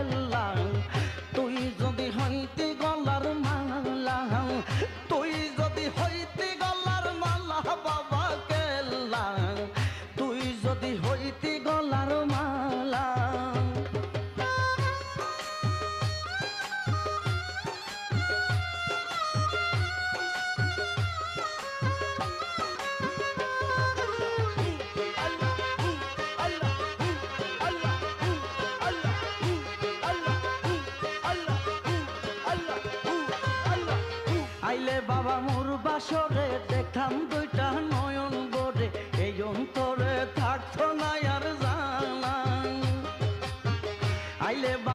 কেল্লা তুই যদি হইতে গলার মালা, তুই যদি হইতে গলার মালা, বাবা কেল্লা তুই যদি হইতে গলার মালা আইলে বাবা মোর বাসরে দেখাম দুইটা নয়ন গড়ে। এই অন্তরে থাকতো না আর জানা আইলে